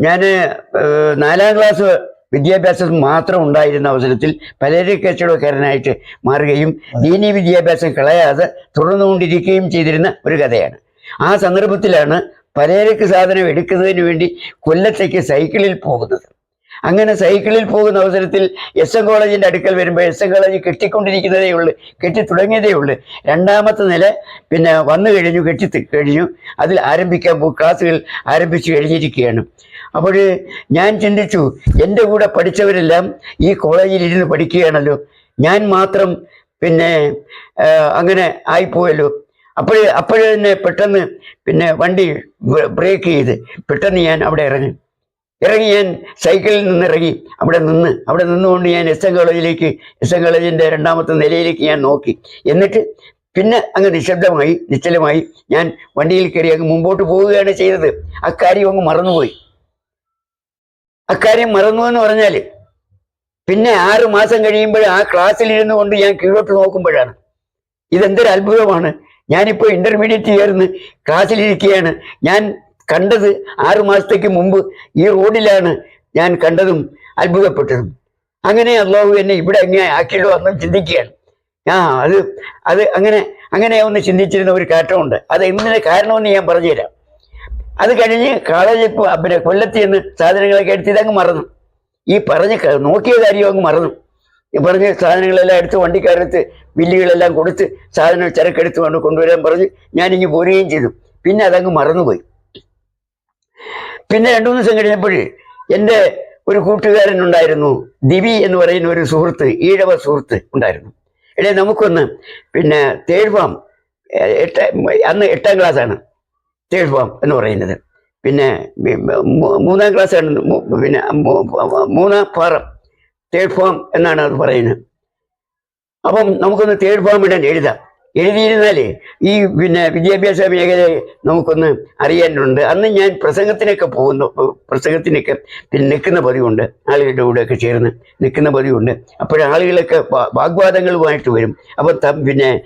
ഞാൻ നാലാം ക്ലാസ് വിദ്യാഭ്യാസം മാത്രം ഉണ്ടായിരുന്ന അവസരത്തിൽ പലരും കച്ചവടക്കാരനായിട്ട് മാറുകയും ദീനീ വിദ്യാഭ്യാസം കളയാതെ തുടർന്നുകൊണ്ടിരിക്കുകയും ചെയ്തിരുന്ന ഒരു കഥയാണ്. ആ സന്ദർഭത്തിലാണ് പലചരക്ക് സാധനം എടുക്കുന്നതിന് വേണ്ടി കൊല്ലത്തേക്ക് സൈക്കിളിൽ പോകുന്നത്. അങ്ങനെ സൈക്കിളിൽ പോകുന്ന അവസരത്തിൽ എസ് എൻ കോളേജിന്റെ അടുക്കൽ വരുമ്പോൾ എസ് എൻ കോളേജ് കെട്ടിക്കൊണ്ടിരിക്കുന്നതേ ഉള്ളൂ കെട്ടി തുടങ്ങിയതേ ഉള്ളൂ. രണ്ടാമത്തെ നില പിന്നെ വന്നു കഴിഞ്ഞു കെട്ടി കഴിഞ്ഞു. അതിൽ ആരംഭിക്കാൻ പോകും ക്ലാസ്സുകൾ ആരംഭിച്ചു കഴിഞ്ഞിരിക്കുകയാണ്. അപ്പോൾ ഞാൻ ചിന്തിച്ചു എന്റെ കൂടെ പഠിച്ചവരെല്ലാം ഈ കോളേജിൽ ഇരുന്ന് പഠിക്കുകയാണല്ലോ. ഞാൻ മാത്രം പിന്നെ അങ്ങനെ ആയിപ്പോയല്ലോ. അപ്പോൾ അപ്പോഴേ തന്നെ പെട്ടെന്ന് പിന്നെ വണ്ടി ബ്രേക്ക് ചെയ്ത് പെട്ടെന്ന് ഞാൻ അവിടെ ഇറങ്ങി. ഇറങ്ങി ഞാൻ സൈക്കിളിൽ നിന്ന് ഇറങ്ങി അവിടെ നിന്ന് അവിടെ നിന്നുകൊണ്ട് ഞാൻ എസ് എൻ കോളേജിലേക്ക് എസ് എൻ കോളേജിന്റെ രണ്ടാമത്തെ നിലയിലേക്ക് ഞാൻ നോക്കി. എന്നിട്ട് പിന്നെ അങ്ങ് നിശബ്ദമായി നിശ്ചലമായി ഞാൻ വണ്ടിയിൽ കയറി അങ്ങ് മുമ്പോട്ട് പോവുകയാണ് ചെയ്തത്. അക്കാര്യം അങ്ങ് മറന്നുപോയി. അക്കാര്യം മറന്നു എന്ന് പറഞ്ഞാൽ പിന്നെ ആറ് മാസം കഴിയുമ്പോൾ ആ ക്ലാസ്സിൽ ഇരുന്നു കൊണ്ട് ഞാൻ കീഴോട്ട് നോക്കുമ്പോഴാണ്. ഇതെന്തൊരു അത്ഭുതമാണ് ഞാനിപ്പോൾ ഇന്റർമീഡിയറ്റ് ചേർന്ന് ക്ലാസ്സിലിരിക്കുകയാണ്. ഞാൻ കണ്ടത് ആറു മാസത്തേക്ക് മുമ്പ് ഈ റോഡിലാണ് ഞാൻ കണ്ടതും അത്ഭുതപ്പെട്ടതും. അങ്ങനെ അള്ളാഹു എന്നെ ഇവിടെ എങ്ങനെ ആക്കിയല്ലോ എന്നും ചിന്തിക്കുകയാണ്. ആ അത് അത് അങ്ങനെ അങ്ങനെ ഒന്ന് ചിന്തിച്ചിരുന്ന ഒരു കാറ്റമുണ്ട്. അത് എന്തിന് കാരണമെന്ന് ഞാൻ പറഞ്ഞുതരാം. അത് കഴിഞ്ഞ് കോളേജിൽ പിന്നെ കൊല്ലത്ത് ചെന്ന് സാധനങ്ങളൊക്കെ എടുത്ത് ഇതങ്ങ് മറന്നു. ഈ പറഞ്ഞ് നോക്കിയ കാര്യം അങ്ങ് മറന്നു. പറഞ്ഞ് സാധനങ്ങളെല്ലാം എടുത്ത് വണ്ടിക്കാരെടുത്ത് ബില്ലുകളെല്ലാം കൊടുത്ത് സാധനം ചരക്കെടുത്ത് കൊണ്ട് കൊണ്ടുവരാൻ പറഞ്ഞ് ഞാനിങ്ങ് പോരുകയും ചെയ്തു. പിന്നെ അതങ്ങ് മറന്നുപോയി. പിന്നെ രണ്ടു മൂന്ന് ദിവസം കഴിഞ്ഞപ്പോൾ എന്റെ ഒരു കൂട്ടുകാരൻ ഉണ്ടായിരുന്നു. ദിവി എന്ന് പറയുന്ന ഒരു സുഹൃത്ത് ഈഴവ സുഹൃത്ത് ഉണ്ടായിരുന്നു. ഇടയിൽ നമുക്കൊന്ന് പിന്നെ തേഴ്വാം എട്ട് അന്ന് എട്ടാം ക്ലാസ്സാണ് തേഴ്വാം എന്ന് പറയുന്നത്. പിന്നെ മൂന്നാം ക്ലാസ്സാണ് പിന്നെ മൂന്നാം പാറം തേർഡ് എന്നാണ് അത് പറയുന്നത്. അപ്പം നമുക്കൊന്ന് തേർഡ് ഇടാൻ എഴുതാം. എഴുതിയിരുന്നാലേ ഈ പിന്നെ വിദ്യാഭ്യാസ മേഖലയെ നമുക്കൊന്ന് അറിയാനുണ്ട്. അന്ന് ഞാൻ പ്രസംഗത്തിനൊക്കെ പോകുന്നു. പ്രസംഗത്തിനൊക്കെ പിന്നെ നിൽക്കുന്ന പതിവുണ്ട്. ആളുകളുടെ കൂടെയൊക്കെ ചേർന്ന് നിൽക്കുന്ന പതിവുണ്ട്. അപ്പോൾ ആളുകളൊക്കെ വാഗ്വാദങ്ങളുമായിട്ട് വരും. അപ്പം ത- പിന്നെ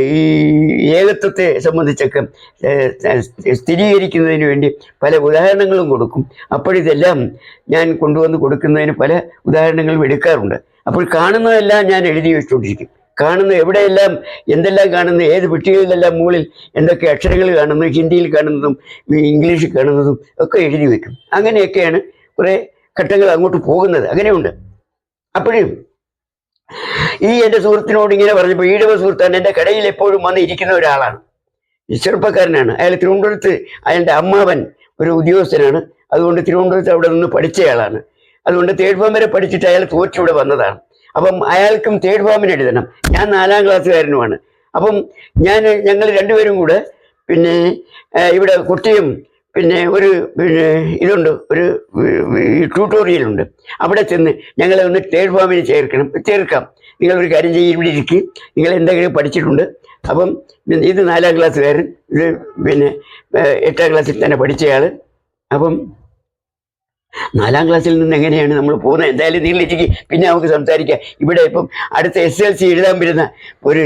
ഈ ഏകത്വത്തെ സംബന്ധിച്ചൊക്കെ സ്ഥിരീകരിക്കുന്നതിന് വേണ്ടി പല ഉദാഹരണങ്ങളും കൊടുക്കും. അപ്പോഴിതെല്ലാം ഞാൻ കൊണ്ടുവന്ന് കൊടുക്കുന്നതിന് പല ഉദാഹരണങ്ങളും എടുക്കാറുണ്ട്. അപ്പോൾ കാണുന്നതെല്ലാം ഞാൻ എഴുതി വെച്ചുകൊണ്ടിരിക്കും കാണുന്ന എവിടെയെല്ലാം എന്തെല്ലാം കാണുന്നു ഏത് പെട്ടികളിലെല്ലാം മുകളിൽ എന്തൊക്കെ അക്ഷരങ്ങൾ കാണുന്നു ഹിന്ദിയിൽ കാണുന്നതും ഇംഗ്ലീഷിൽ കാണുന്നതും ഒക്കെ എഴുതി വെക്കും. അങ്ങനെയൊക്കെയാണ് കുറേ ഘട്ടങ്ങൾ അങ്ങോട്ട് പോകുന്നത്. അങ്ങനെയുണ്ട്. അപ്പോഴും ഈ എന്റെ സുഹൃത്തിനോട് ഇങ്ങനെ പറഞ്ഞപ്പോൾ ഈടവ സുഹൃത്താണ് എന്റെ കടയിൽ എപ്പോഴും വന്ന് ഇരിക്കുന്ന ഒരാളാണ്. ചെറുപ്പക്കാരനാണ്. അയാൾ തിരുവനന്തപുരത്ത് അയാളുടെ അമ്മാവൻ ഒരു ഉദ്യോഗസ്ഥനാണ്. അതുകൊണ്ട് തിരുവനന്തപുരത്ത് അവിടെ നിന്ന് പഠിച്ചയാളാണ്. അതുകൊണ്ട് തേർഡ് വരെ പഠിച്ചിട്ട് അയാൾ തോറ്റിവിടെ വന്നതാണ്. അപ്പം അയാൾക്കും തേർഡ് ഫോമിന് എഴുതണം. ഞാൻ നാലാം ക്ലാസ്സുകാരനുമാണ്. അപ്പം ഞാൻ ഞങ്ങൾ രണ്ടുപേരും കൂടെ പിന്നെ ഇവിടെ കുട്ടിയും പിന്നെ ഒരു പിന്നെ ഇതുണ്ട് ഒരു ട്യൂട്ടോറിയൽ ഉണ്ട് അവിടെ ചെന്ന് ഞങ്ങളെ ഒന്ന് തേർഡ് ഫോമിന് ചേർക്കണം ചേർക്കാം. നിങ്ങൾ ഒരു കാര്യം ചെയ്യും ഇവിടെ ഇരിക്കും. നിങ്ങൾ എന്തെങ്കിലും പഠിച്ചിട്ടുണ്ട്. അപ്പം ഇത് നാലാം ക്ലാസ്സുകാരൻ ഇത് പിന്നെ എട്ടാം ക്ലാസ്സിൽ തന്നെ പഠിച്ചയാൾ അപ്പം നാലാം ക്ലാസ്സിൽ നിന്ന് എങ്ങനെയാണ് നമ്മൾ പോകുന്നത്? എന്തായാലും നീളിലേക്ക് പിന്നെ നമുക്ക് സംസാരിക്കാം. ഇവിടെ ഇപ്പം അടുത്ത എസ് എൽ സി എഴുതാൻ വരുന്ന ഒരു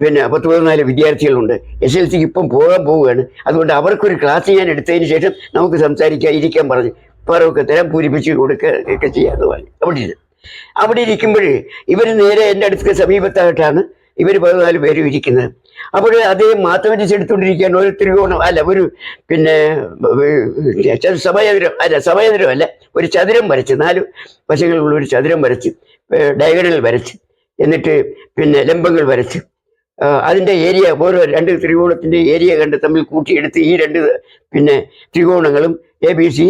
പിന്നെ പത്ത് പതിനാല് വിദ്യാർത്ഥികളുണ്ട്. എസ് എൽ സിക്ക് ഇപ്പം പോകാൻ പോവുകയാണ്. അതുകൊണ്ട് അവർക്കൊരു ക്ലാസ് ഞാൻ എടുത്തതിന് ശേഷം നമുക്ക് സംസാരിക്കാൻ ഇരിക്കാൻ പറഞ്ഞു. പറവൊക്കെ തരാൻ പൂരിപ്പിച്ച് കൊടുക്കുക ഒക്കെ ചെയ്യാമെന്ന് പറഞ്ഞു. അവിടെ ഇരുന്ന് അവിടെ ഇരിക്കുമ്പോൾ ഇവർ നേരെ എന്റെ അടുത്ത് സമീപത്തായിട്ടാണ് ഇവർ പതിനാല് പേരും ഇരിക്കുന്നത്. അപ്പോൾ അദ്ദേഹം മാത്തമാറ്റിക്സ് എടുത്തുകൊണ്ടിരിക്കുകയാണ്. ഒരു ത്രികോണം അല്ല ഒരു പിന്നെ സമയചതുരം അല്ല സമയചതുരം അല്ല ഒരു ചതുരം വരച്ച് നാല് വശങ്ങളുള്ള ഒരു ചതുരം വരച്ച് ഡയഗണൽ വരച്ച് എന്നിട്ട് പിന്നെ ലംബങ്ങൾ വരച്ച് അതിന്റെ ഏരിയ ഓരോ രണ്ട് ത്രികോണത്തിന്റെ ഏരിയ കണ്ട് തമ്മിൽ കൂട്ടിയെടുത്ത് ഈ രണ്ട് പിന്നെ ത്രികോണങ്ങളും എ ബി സി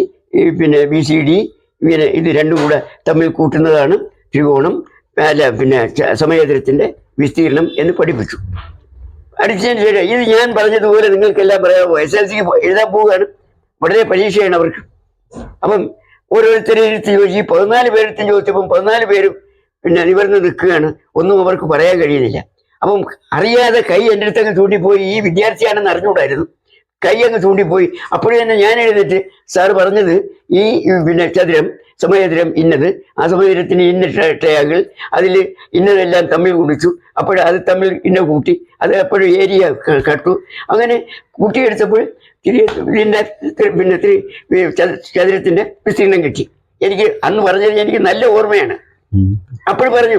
പിന്നെ ബി സി ഡി ഇങ്ങനെ ഇത് രണ്ടും കൂടെ തമ്മിൽ കൂട്ടുന്നതാണ് ത്രികോണം. അല്ല പിന്നെ സമയചതുരത്തിന്റെ വിസ്തീർണം എന്ന് പഠിപ്പിച്ചു. അടിച്ചതിന് ശേഷം ഇത് ഞാൻ പറഞ്ഞതുപോലെ നിങ്ങൾക്കെല്ലാം പറയാമോ? എസ് എൽ സിക്ക് എഴുതാൻ പോവുകയാണ്. വളരെ പരീക്ഷയാണ് അവർക്ക്. അപ്പം ഓരോരുത്തരെ ഇരുത്തി ചോദിച്ചു ഈ പതിനാല് പേരെടുത്ത് ചോദിച്ചപ്പം പതിനാല് പേരും പിന്നെ നിവർന്ന് നിൽക്കുകയാണ്. ഒന്നും അവർക്ക് പറയാൻ കഴിയുന്നില്ല. അപ്പം അറിയാതെ കൈ എന്റെ അടുത്തങ്ങ് ചൂണ്ടിപ്പോയി ഈ വിദ്യാർത്ഥിയാണെന്ന് അറിഞ്ഞുകൂടായിരുന്നു. കൈ അങ്ങ് ചൂണ്ടിപ്പോയി. അപ്പോഴേ തന്നെ ഞാൻ എഴുതിട്ട് സാർ പറഞ്ഞത് ഈ പിന്നെ ചതുരം സമചതുരം ഇന്നത് ആ സമചതുരത്തിന് ഇന്ന ട്രയാങ്കിൾ അതിൽ ഇന്നതെല്ലാം തമ്മിൽ കുടിച്ചു അപ്പോൾ അത് തമ്മിൽ ഇന്ന കൂട്ടി അത് എപ്പോഴും ഏരിയ കട്ടു. അങ്ങനെ കൂട്ടിയെടുത്തപ്പോൾ ഇതിന്റെ പിന്നെ ഇത്തിരി ചത- ചതുരത്തിന്റെ വിസ്തീർണം കിട്ടി. എനിക്ക് അന്ന് പറഞ്ഞത് എനിക്ക് നല്ല ഓർമ്മയാണ്. അപ്പോൾ പറഞ്ഞു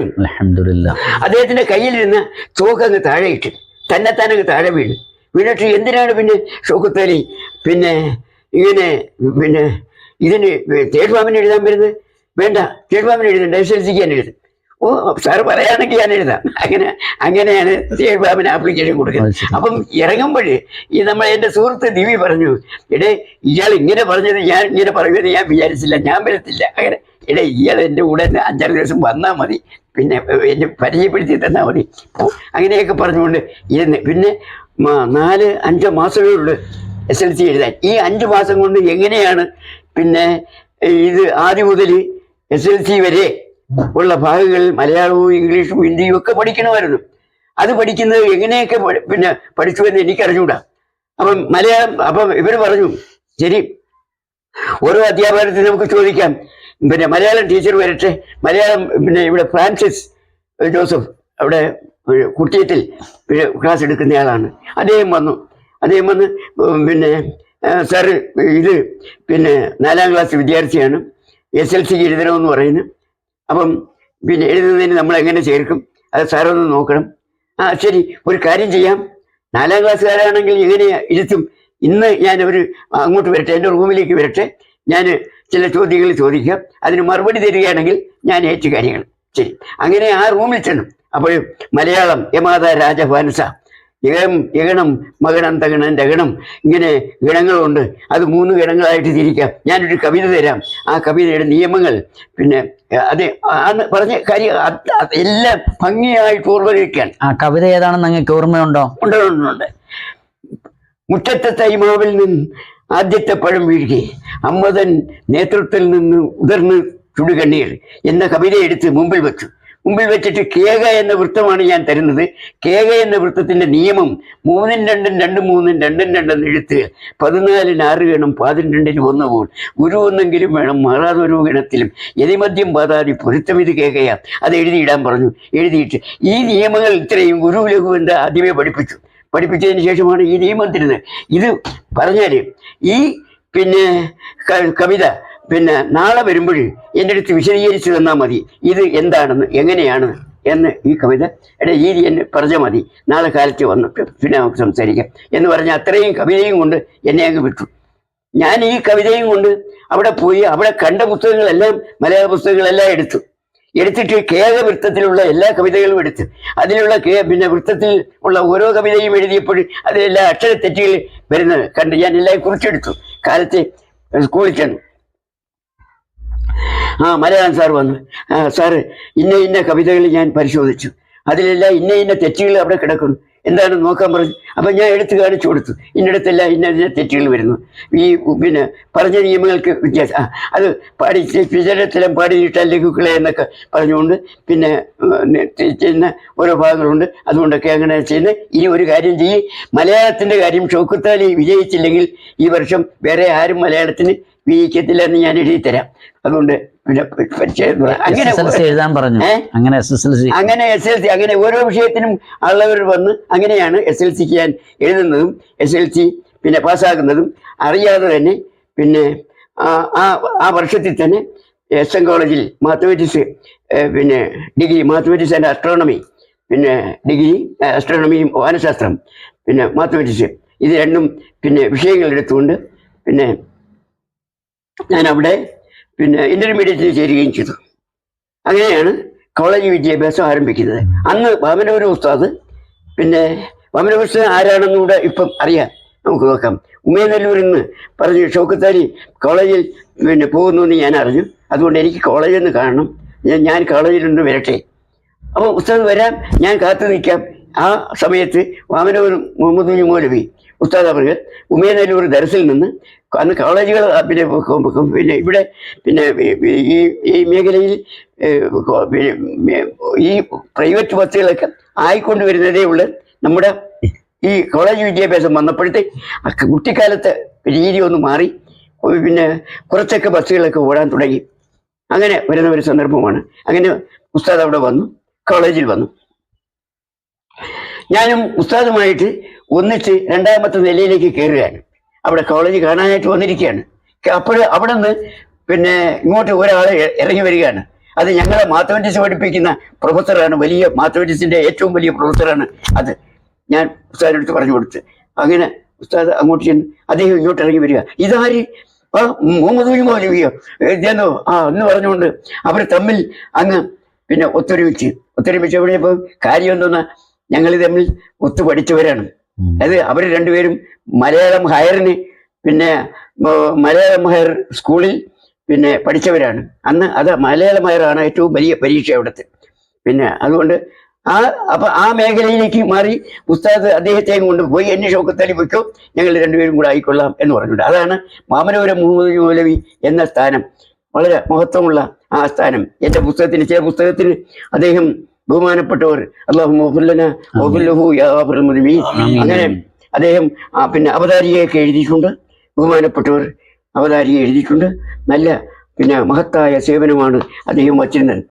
അദ്ദേഹത്തിന്റെ കയ്യിലിരുന്ന ചോക്ക് അങ്ങ് താഴെ ഇട്ട്. തന്നെ താനങ്ങ് താഴെ വീണു. വീണിട്ട് എന്തിനാണ് പിന്നെ ഷോക്കത്താലി പിന്നെ ഇങ്ങനെ പിന്നെ ഇതിന് തേഴ്മാമിന് എഴുതാൻ വരുന്നത്? വേണ്ട തേഴ്മാമിന് എഴുതണ്ട എസ് എൽ സിക്ക് ഞാൻ എഴുതും. ഓ സാറ് പറയാണെങ്കിൽ ഞാൻ എഴുതാം. അങ്ങനെ അങ്ങനെയാണ് തേഴ്മാമിന് ആപ്ലിക്കേഷൻ കൊടുക്കുന്നത്. അപ്പം ഇറങ്ങുമ്പോൾ ഈ നമ്മൾ എന്റെ സുഹൃത്ത് ദിവി പറഞ്ഞു എടേ ഇയാൾ ഇങ്ങനെ പറഞ്ഞത് ഞാൻ ഇങ്ങനെ പറയുമെന്ന് ഞാൻ വിചാരിച്ചില്ല ഞാൻ വരത്തില്ല. അങ്ങനെ എടേ ഇയാൾ എന്റെ കൂടെ തന്നെ അഞ്ചാറ് ദിവസം വന്നാൽ മതി. പിന്നെ എന്നെ പരിചയപ്പെടുത്തി തന്നാൽ മതി. അങ്ങനെയൊക്കെ പറഞ്ഞുകൊണ്ട് ഇരുന്ന്. പിന്നെ നാല് അഞ്ചോ മാസമേ ഉള്ളൂ എസ് എൽ സി എഴുതാൻ. ഈ അഞ്ച് മാസം കൊണ്ട് എങ്ങനെയാണ് പിന്നെ ഇത് ആദ്യം മുതൽ എസ് എൽ സി വരെ ഉള്ള ഭാഗങ്ങളിൽ മലയാളവും ഇംഗ്ലീഷും ഹിന്ദിയും ഒക്കെ പഠിക്കണമായിരുന്നു. അത് പഠിക്കുന്നത് എങ്ങനെയൊക്കെ പിന്നെ പഠിച്ചു എന്ന് എനിക്കറിഞ്ഞൂടാ. അപ്പം മലയാളം അപ്പം ഇവർ പറഞ്ഞു ശരി ഓരോ അധ്യാപകരത്തിൽ നമുക്ക് ചോദിക്കാം. പിന്നെ മലയാളം ടീച്ചർ വരട്ടെ. മലയാളം പിന്നെ ഇവിടെ ഫ്രാൻസിസ് ജോസഫ് അവിടെ കുട്ടിയത്തിൽ ക്ലാസ് എടുക്കുന്നയാളാണ് അദ്ദേഹം വന്നു. അദ്ദേഹം വന്ന് പിന്നെ സാറ് ഇത് പിന്നെ നാലാം ക്ലാസ് വിദ്യാർത്ഥിയാണ്. എസ് എൽ സി എഴുതണമെന്ന് പറയുന്നു. അപ്പം പിന്നെ എഴുതുന്നതിന് നമ്മൾ എങ്ങനെ ചേർക്കും? അത് സാറൊന്ന് നോക്കണം. ആ ശരി ഒരു കാര്യം ചെയ്യാം. നാലാം ക്ലാസ്സുകാരാണെങ്കിൽ എങ്ങനെയാ ഇരുത്തും ഇന്ന് ഞാൻ ഒരു അങ്ങോട്ട് വരട്ടെ എന്റെ റൂമിലേക്ക് വരട്ടെ. ഞാൻ ചില ചോദ്യങ്ങൾ ചോദിക്കുക. അതിന് മറുപടി തരികയാണെങ്കിൽ ഞാൻ ഏറ്റു കാര്യങ്ങൾ ശരി അങ്ങനെ ആ റൂമിൽ ചെന്നു. അപ്പോൾ മലയാളം യമാത രാജഭാനുസ ഇകം ഇഗണം മകണം തകണം രഗണം ഇങ്ങനെ ഗണങ്ങളുണ്ട്. അത് മൂന്ന് ഗണങ്ങളായിട്ട് തിരിക്കാം. ഞാനൊരു കവിത തരാം. ആ കവിതയുടെ നിയമങ്ങൾ. പിന്നെ അത് ആണ് പറഞ്ഞ കാര്യം എല്ലാം ഭംഗിയായിട്ട് ഓർമ്മയിരിക്കാൻ ആ കവിത ഏതാണെന്ന് നിങ്ങൾക്ക് ഓർമ്മയുണ്ടോ? ഉണ്ട്, ഉണ്ട്. മുറ്റത്തെ തൈമാവിൽ നിന്ന് ആദ്യത്തെ പഴം വീഴുകയെ അമ്മതൻ നേതൃത്വത്തിൽ നിന്ന് ഉതിർന്ന് ചുടുകണ്ണീർ എന്ന കവിത എടുത്ത് മുമ്പിൽ വെച്ചു. മുമ്പിൽ വെച്ചിട്ട് കേക എന്ന വൃത്തമാണ് ഞാൻ തരുന്നത്. കേക എന്ന വൃത്തത്തിന്റെ നിയമം മൂന്നും രണ്ടും രണ്ടും മൂന്നും രണ്ടും രണ്ടും എഴുത്ത് പതിനാലിന് ആറ് ഗണം പതിരണ്ടിന് ഒന്ന് പോൾ. ഗുരു ഒന്നെങ്കിലും വേണം മാറാതൊരു ഗണത്തിലും. യതിമദ്യം പാതാതി പൊരുത്തം ഇത് കേകയാ. അത് എഴുതിയിടാൻ പറഞ്ഞു. എഴുതിയിട്ട് ഈ നിയമങ്ങൾ ഇത്രയും ഗുരു ലഘു എന്ന് ആദ്യമേ പഠിപ്പിച്ചു. പഠിപ്പിച്ചതിന് ശേഷമാണ് ഈ നിയമം തരുന്നത്. ഇത് പറഞ്ഞാൽ ഈ പിന്നെ കവിത പിന്നെ നാളെ വരുമ്പോൾ എന്റെ അടുത്ത് വിശദീകരിച്ചു തന്നാൽ മതി. ഇത് എന്താണെന്ന് എങ്ങനെയാണ് എന്ന് ഈ കവിത എന്റെ ഈ എന്നെ പറഞ്ഞാൽ മതി. നാളെ കാലത്ത് വന്നിട്ട് പിന്നെ നമുക്ക് സംസാരിക്കാം. എന്ന് പറഞ്ഞ അത്രയും കവിതയും കൊണ്ട് എന്നെ അങ്ങ് വിട്ടു. ഞാൻ ഈ കവിതയും കൊണ്ട് അവിടെ പോയി അവിടെ കണ്ട പുസ്തകങ്ങളെല്ലാം മലയാള പുസ്തകങ്ങളെല്ലാം എടുത്തു. എടുത്തിട്ട് കേക വൃത്തത്തിലുള്ള എല്ലാ കവിതകളും എടുത്ത് അതിലുള്ള കേ പിന്നെ വൃത്തത്തിൽ ഉള്ള ഓരോ കവിതയും എഴുതിയപ്പോൾ അതിലെല്ലാ അക്ഷര തെറ്റുകൾ വരുന്നത് കണ്ട് ഞാൻ എല്ലാം കുറിച്ചെടുത്തു. കാലത്തെ സ്കൂളിൽ ചെന്നു. ആ മലയാളം സാർ വന്നു. സാറ് ഇന്ന ഇന്ന കവിതകൾ ഞാൻ പരിശോധിച്ചു. അതിലെല്ലാം ഇന്ന ഇന്ന തെറ്റുകൾ അവിടെ കിടക്കുന്നു. എന്താണ് നോക്കാൻ പറഞ്ഞു. അപ്പം ഞാൻ എടുത്തു കാണിച്ചു കൊടുത്തു. ഇന്നിടത്തല്ല ഇന്ന ഇന്ന തെറ്റുകൾ വരുന്നു. ഈ പിന്നെ പറഞ്ഞ നിയമങ്ങൾക്ക് വ്യത്യാസം. അത് പാടി വിചാരത്തിലും പാടി നീട്ടാൻ ലഘുക്കളെ എന്നൊക്കെ പറഞ്ഞുകൊണ്ട് പിന്നെ ചെയ്യുന്ന ഓരോ ഭാഗങ്ങളുണ്ട്. അതുകൊണ്ടൊക്കെ അങ്ങനെ ചെയ്യുന്നത് ഇനി ഒരു കാര്യം ചെയ്യും. മലയാളത്തിന്റെ കാര്യം ഷൗക്കത്താലി വിജയിച്ചില്ലെങ്കിൽ ഈ വർഷം വേറെ ആരും മലയാളത്തിന് വിജയിക്കത്തില്ല എന്ന് ഞാൻ എഴുതി തരാം. അതുകൊണ്ട് അങ്ങനെ എസ് എൽ സി എഴുതാൻ പറഞ്ഞു. അങ്ങനെ എസ് എസ് എൽ സി അങ്ങനെ എസ് എൽ സി അങ്ങനെ ഓരോ വിഷയത്തിനും ഉള്ളവർ വന്ന് അങ്ങനെയാണ് എസ് എൽ സിക്ക് ഞാൻ എഴുതുന്നതും എസ് എൽ സി പിന്നെ പാസ്സാകുന്നതും അറിയാതെ തന്നെ പിന്നെ ആ- ആ ആ വർഷത്തിൽ തന്നെ എസ് എൻ കോളേജിൽ മാത്തമാറ്റിക്സ് പിന്നെ ഡിഗ്രി മാത്തമാറ്റിക്സ് ആൻഡ് അസ്ട്രോണമി പിന്നെ ഡിഗ്രി അസ്ട്രോണമിയും വാനശാസ്ത്രം പിന്നെ മാത്തമാറ്റിക്സ് ഇത് രണ്ടും പിന്നെ വിഷയങ്ങൾ എടുത്തുകൊണ്ട് പിന്നെ ഞാൻ അവിടെ പിന്നെ ഇന്റർമീഡിയറ്റിൽ ചേരുകയും ചെയ്തു. അങ്ങനെയാണ് കോളേജ് വിദ്യാഭ്യാസം ആരംഭിക്കുന്നത്. അന്ന് വാമനപുര ഉസ്താദ് പിന്നെ വാമനപുരം ആരാണെന്ന് കൂടെ ഇപ്പം അറിയാം. നമുക്ക് നോക്കാം. ഉമേനല്ലൂരിൽ നിന്ന് പറഞ്ഞു ഷോക്കത്താരി കോളേജിൽ പിന്നെ പോകുന്നു എന്ന് ഞാൻ അറിഞ്ഞു. അതുകൊണ്ട് എനിക്ക് കോളേജിൽ നിന്ന് കാണണം. ഞാൻ കോളേജിൽ നിന്ന് വരട്ടെ. അപ്പോൾ ഉസ്താദ് വരാം. ഞാൻ കാത്തു നിൽക്കാം. ആ സമയത്ത് വാമനപുരം മുഹമ്മദ് മൗലവി ഉസ്താദ് അവർ ഉമയനല്ലൂർ ദരസിൽ നിന്ന് അന്ന് കോളേജുകൾ പിന്നെ പിന്നെ ഇവിടെ പിന്നെ ഈ ഈ മേഖലയിൽ ഈ പ്രൈവറ്റ് ബസ്സുകളൊക്കെ ആയിക്കൊണ്ട് വരുന്നതേ ഉള്ളൂ നമ്മുടെ ഈ കോളേജ് വിദ്യാഭ്യാസം വന്നപ്പോഴത്തെ കുട്ടിക്കാലത്തെ രീതി ഒന്ന് മാറി പിന്നെ കുറച്ചൊക്കെ ബസ്സുകളൊക്കെ ഓടാൻ തുടങ്ങി. അങ്ങനെ വരുന്ന ഒരു സന്ദർഭമാണ്. അങ്ങനെ ഉസ്താദ് അവിടെ വന്നു കോളേജിൽ വന്നു. ഞാനും ഉസ്താദുമായിട്ട് ഒന്നിച്ച് രണ്ടാമത്തെ നിലയിലേക്ക് കയറുകയാണ്. അവിടെ കോളേജ് കാണാനായിട്ട് വന്നിരിക്കുകയാണ്. അപ്പോൾ അവിടെ നിന്ന് പിന്നെ ഇങ്ങോട്ട് ഒരാൾ ഇറങ്ങി വരികയാണ്. അത് ഞങ്ങളെ മാത്തമാറ്റിക്സ് പഠിപ്പിക്കുന്ന പ്രൊഫസറാണ് വലിയ മാത്തമാറ്റിക്സിന്റെ ഏറ്റവും വലിയ പ്രൊഫസറാണ് അത്. ഞാൻ ഉസ്താദിനടുത്ത് പറഞ്ഞു കൊടുത്ത്. അങ്ങനെ ഉസ്താദ് അങ്ങോട്ട് ചെന്ന് അദ്ദേഹം ഇങ്ങോട്ട് ഇറങ്ങി വരിക. ഇതാര്? ആ മുഹമ്മദ് ബിൻ മൗലവിയോ ആ എന്ന് പറഞ്ഞുകൊണ്ട് അവർ തമ്മിൽ അങ്ങ് പിന്നെ ഒത്തൊരുമിച്ച്. ഒത്തൊരുമിച്ച് എവിടെയപ്പോൾ കാര്യം എന്തോന്നാ? ഞങ്ങൾ തമ്മിൽ ഒത്തു പഠിച്ചവരാണ് അതായത് അത് അവർ രണ്ടുപേരും മലയാളം ഹയറിന് പിന്നെ മലയാളം ഹയർ സ്കൂളിൽ പിന്നെ പഠിച്ചവരാണ്. അന്ന് അത് മലയാളം ഹയറാണ് ഏറ്റവും വലിയ പരീക്ഷ അവിടുത്തെ. പിന്നെ അതുകൊണ്ട് ആ അപ്പൊ ആ മേഖലയിലേക്ക് മാറി ഉസ്താദ് അദ്ദേഹത്തെയും കൊണ്ട് പോയി എന്നെ ഷോക്കത്തലി വയ്ക്കും ഞങ്ങൾ രണ്ടുപേരും കൂടെ ആയിക്കൊള്ളാം എന്ന് പറഞ്ഞിട്ടുണ്ട്. അതാണ് മാമനപുരം മുഹമ്മദ് മൗലവി എന്ന സ്ഥാനം. വളരെ മഹത്വമുള്ള ആ സ്ഥാനം. എന്റെ പുസ്തകത്തിന് ചില പുസ്തകത്തിന് അദ്ദേഹം ബഹുമാനപ്പെട്ടവർ അള്ളാഹു മോഹുല്ലന മോഹുല്ലഹു യാബുൽ മുദ്മീൻ അങ്ങനെ അദ്ദേഹം പിന്നെ അവതാരികയൊക്കെ എഴുതിയിട്ടുണ്ട്. ബഹുമാനപ്പെട്ടവർ അവതാരിക എഴുതിയിട്ടുണ്ട്. നല്ല പിന്നെ മഹത്തായ സേവനമാണ് അദ്ദേഹം വച്ചിരുന്നത്.